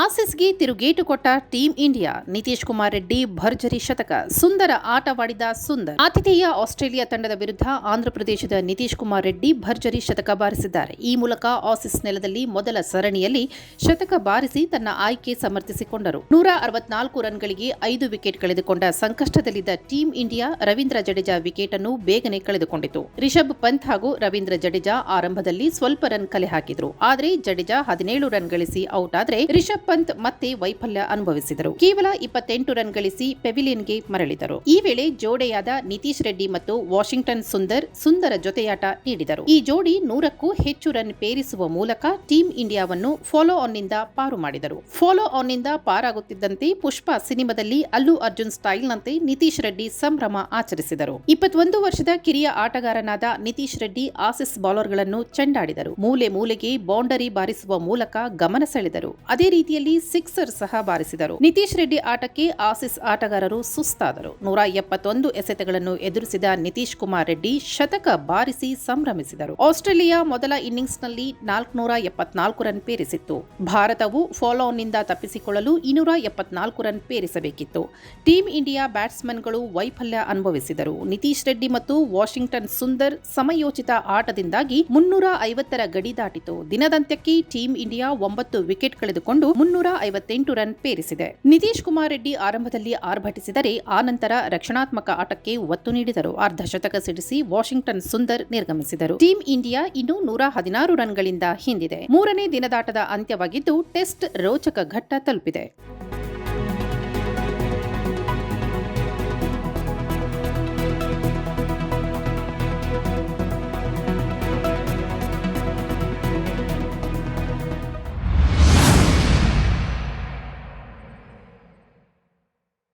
ಆಸೀಸ್ಗೆ ತಿರುಗೇಟು ಕೊಟ್ಟ team India, Nitish Kumar Reddy ಭರ್ಜರಿ ಶತಕ. ಸುಂದರ ಆಟವಾಡಿದ ಸುಂದರ್. ಆತಿಥೇಯ ಆಸ್ಟ್ರೇಲಿಯಾ ತಂಡದ ವಿರುದ್ಧ ಆಂಧ್ರಪ್ರದೇಶದ ನಿತೀಶ್ ಕುಮಾರ್ ರೆಡ್ಡಿ ಭರ್ಜರಿ ಶತಕ ಬಾರಿಸಿದ್ದಾರೆ. ಈ ಮೂಲಕ ಆಸಿಸ್ ನೆಲದಲ್ಲಿ ಮೊದಲ ಸರಣಿಯಲ್ಲಿ ಶತಕ ಬಾರಿಸಿ ತನ್ನ ಆಯ್ಕೆ ಸಮರ್ಥಿಸಿಕೊಂಡರು. ನೂರ ಅರವತ್ನಾಲ್ಕು ರನ್ಗಳಿಗೆ ಐದು ವಿಕೆಟ್ ಕಳೆದುಕೊಂಡ ಸಂಕಷ್ಟದಲ್ಲಿದ್ದ team India Ravindra Jadeja wicket ಅನ್ನು ಬೇಗನೆ ಕಳೆದುಕೊಂಡಿತು. ರಿಷಬ್ ಪಂತ್ ಹಾಗೂ ರವೀಂದ್ರ ಜಡೇಜಾ ಆರಂಭದಲ್ಲಿ ಸ್ವಲ್ಪ ರನ್ ಕಲೆ ಹಾಕಿದ್ರು. ಆದರೆ ಜಡೇಜಾ ಹದಿನೇಳು ರನ್ ಗಳಿಸಿ ಔಟ್ ಆದರೆ ರಿಷಬ್ ಪಂತ್ ಮತ್ತೆ ವೈಫಲ್ಯ ಅನುಭವಿಸಿದರು. ಕೇವಲ ಇಪ್ಪತ್ತೆಂಟು ರನ್ ಗಳಿಸಿ ಪೆವಿಲಿಯನ್ಗೆ ಮರಳಿದರು. ಈ ವೇಳೆ ಜೋಡೆಯಾದ ನಿತೀಶ್ ರೆಡ್ಡಿ ಮತ್ತು ವಾಷಿಂಗ್ಟನ್ ಸುಂದರ್ ಸುಂದರ ಜೊತೆಯಾಟ ನೀಡಿದರು. ಈ ಜೋಡಿ ನೂರಕ್ಕೂ ಹೆಚ್ಚು ರನ್ ಪೇರಿಸುವ ಮೂಲಕ ಟೀಂ ಇಂಡಿಯಾವನ್ನು ಫಾಲೋ ಆನ್ನಿಂದ ಪಾರು ಮಾಡಿದರು. ಫಾಲೋ ಆನ್ನಿಂದ ಪಾರಾಗುತ್ತಿದ್ದಂತೆ ಪುಷ್ಪ ಸಿನಿಮಾದಲ್ಲಿ ಅಲ್ಲು ಅರ್ಜುನ್ ಸ್ಟೈಲ್ನಂತೆ ನಿತೀಶ್ ರೆಡ್ಡಿ ಸಂಭ್ರಮ ಆಚರಿಸಿದರು. ಇಪ್ಪತ್ತೊಂದು ವರ್ಷದ ಕಿರಿಯ ಆಟಗಾರನಾದ ನಿತೀಶ್ ರೆಡ್ಡಿ ಆಸಿಸ್ ಬೌಲರ್ಗಳನ್ನು ಚೆಂಡಾಡಿದರು. ಮೂಲೆ ಮೂಲೆಗೆ ಬೌಂಡರಿ ಬಾರಿಸುವ ಮೂಲಕ ಗಮನ ಸೆಳೆದರು. ಅದೇ ರೀತಿಯಲ್ಲಿ ಸಿಕ್ಸರ್ ಸಹ ಬಾರಿಸಿದರು. ನಿತೀಶ್ ರೆಡ್ಡಿ ಆಟಕ್ಕೆ ಆಸಿಸ್ ಆಟಗಾರರು ಸುಸ್ತಾದರು. ನೂರ ಎಪ್ಪತ್ತೊಂದು ಎಸೆತಗಳನ್ನು ಎದುರಿಸಿದ ನಿತೀಶ್ ಕುಮಾರ್ ರೆಡ್ಡಿ ಶತಕ ಬಾರಿಸಿ ಸಂಭ್ರಮಿಸಿದರು. ಆಸ್ಟ್ರೇಲಿಯಾ ಮೊದಲ ಇನ್ನಿಂಗ್ಸ್ನಲ್ಲಿ ನಾಲ್ಕುನೂರ ಎಪ್ಪತ್ನಾಲ್ಕು ರನ್ ಪೇರಿಸಿತ್ತು. ಭಾರತವು ಫಾಲೋ ನಿಂದ ತಪ್ಪಿಸಿಕೊಳ್ಳಲು ಇನ್ನೂರ ಎಪ್ಪತ್ನಾಲ್ಕು ರನ್ ಪೇರಿಸಬೇಕಿತ್ತು. ಟೀಂ ಇಂಡಿಯಾ ಬ್ಯಾಟ್ಸ್ಮನ್ಗಳು ವೈಫಲ್ಯ ಅನುಭವಿಸಿದರು. ನಿತೀಶ್ ರೆಡ್ಡಿ ಮತ್ತು ವಾಷಿಂಗ್ಟನ್ ಸುಂದರ್ ಸಮಯೋಚಿತ ಆಟದಿಂದಾಗಿ ಮುನ್ನೂರ ಐವತ್ತರ ಗಡಿ ದಾಟಿತು. ದಿನದಂತ್ಯಕ್ಕೆ ಟೀಂ ಇಂಡಿಯಾ ಒಂಬತ್ತು ವಿಕೆಟ್ ಕಳೆದುಕೊಂಡು ಮುನ್ನೂರ ಐವತ್ತೆಂಟು ರನ್ ಪೇರಿಸಿದೆ. ನಿತೀಶ್ ಕುಮಾರ್ ರೆಡ್ಡಿ ಆರಂಭದಲ್ಲಿ ಆರ್ಭಟಿಸಿದರೆ ಆನಂತರ ರಕ್ಷಣಾತ್ಮಕ ಆಟಕ್ಕೆ ಒತ್ತು ನೀಡಿದರು. ಅರ್ಧ ಶತಕ ಸಿಡಿಸಿ ವಾಷಿಂಗ್ಟನ್ ಸುಂದರ್ ನಿರ್ಗಮಿಸಿದರು. ಟೀಂ ಇಂಡಿಯಾ ಇನ್ನು ನೂರ ಹದಿನಾರು ರನ್ಗಳಿಂದ ಹಿಂದಿದೆ. ಮೂರನೇ ದಿನದಾಟದ ಅಂತ್ಯವಾಗಿದ್ದು ಟೆಸ್ಟ್ ರೋಚಕ ಘಟ್ಟ ತಲುಪಿದೆ.